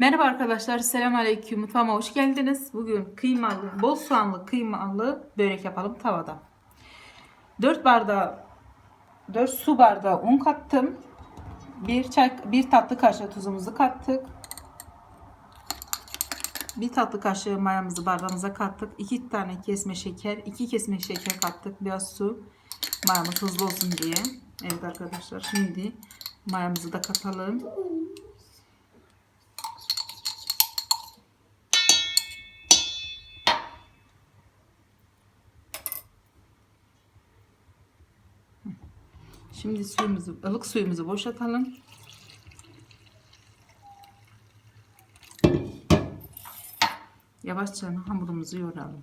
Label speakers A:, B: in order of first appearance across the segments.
A: Merhaba arkadaşlar, selamünaleyküm. Mutfağıma hoş geldiniz. Bugün kıymalı, bol soğanlı kıymalı börek yapalım tavada. 4 bardağı 4 su bardağı un kattım. 1 çay 1 tatlı kaşığı tuzumuzu kattık. 1 tatlı kaşığı mayamızı bardağımıza kattık. 2 tane kesme şeker, 2 kesme şeker kattık. Biraz su. Mayamız hızlı olsun diye. Evet arkadaşlar, şimdi mayamızı da katalım. Şimdi suyumuzu, ılık suyumuzu boşaltalım. Yavaşça hamurumuzu yoğuralım.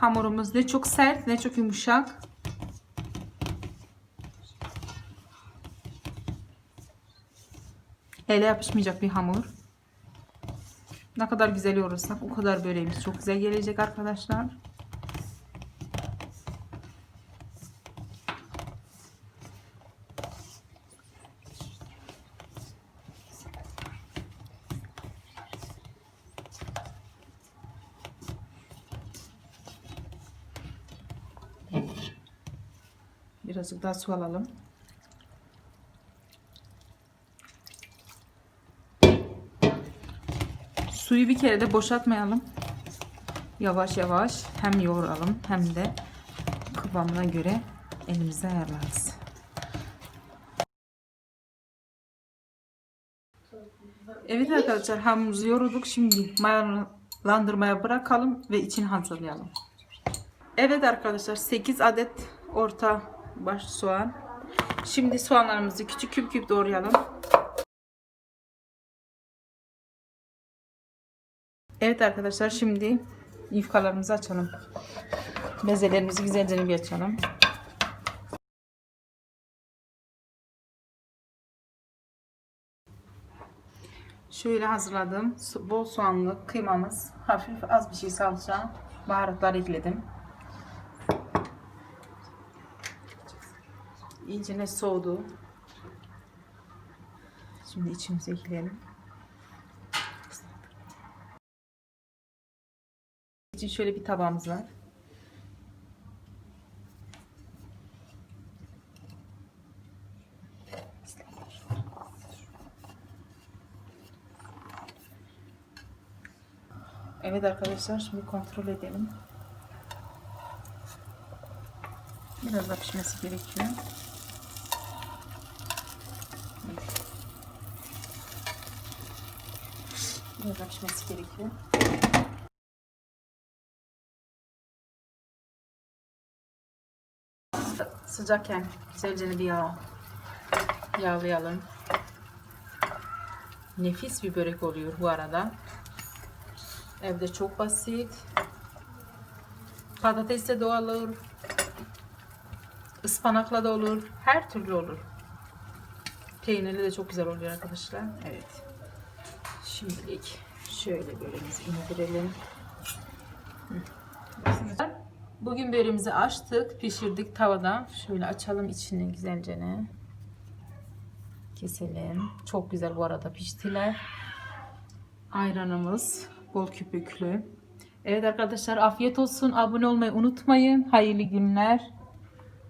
A: Hamurumuz ne çok sert ne çok yumuşak. Ele yapışmayacak bir hamur. Ne kadar güzel yoğurursak o kadar böreğimiz çok güzel gelecek arkadaşlar. Birazcık daha su alalım. Suyu bir kere de boşaltmayalım. Yavaş yavaş hem yoğuralım hem de kıvamına göre elimize ayarlarız. Evet arkadaşlar hamurumuzu yoğurduk. Şimdi mayalandırmaya bırakalım ve içini hazırlayalım. Evet arkadaşlar 8 adet orta baş soğan. Şimdi soğanlarımızı küçük küp küp doğrayalım. Evet arkadaşlar şimdi yufkalarımızı açalım. Bezelerimizi güzelce bir açalım. Şöyle hazırladım. Bol soğanlı kıymamız. Hafif az bir şey salça. Baharatlar ekledim. İyice ne soğudu. Şimdi içimize ekleyelim. için şöyle bir tabağımız var. Evet arkadaşlar şimdi kontrol edelim. Biraz daha pişmesi gerekiyor. Daha pişmesi gerekiyor. Sıcakken güzelce bir yağ yağlayalım. Nefis bir börek oluyor bu arada. Evde çok basit. Patatesle de olur. Ispanakla da olur. Her türlü olur. Peynirli de çok güzel oluyor arkadaşlar. Evet. Şimdilik şöyle böreğimizi indirelim. Bugün böreğimizi açtık, pişirdik tavada. Şöyle açalım içini güzelce. Keselim. Çok güzel bu arada piştiler. Ayranımız bol köpüklü. Evet arkadaşlar afiyet olsun. Abone olmayı unutmayın. Hayırlı günler.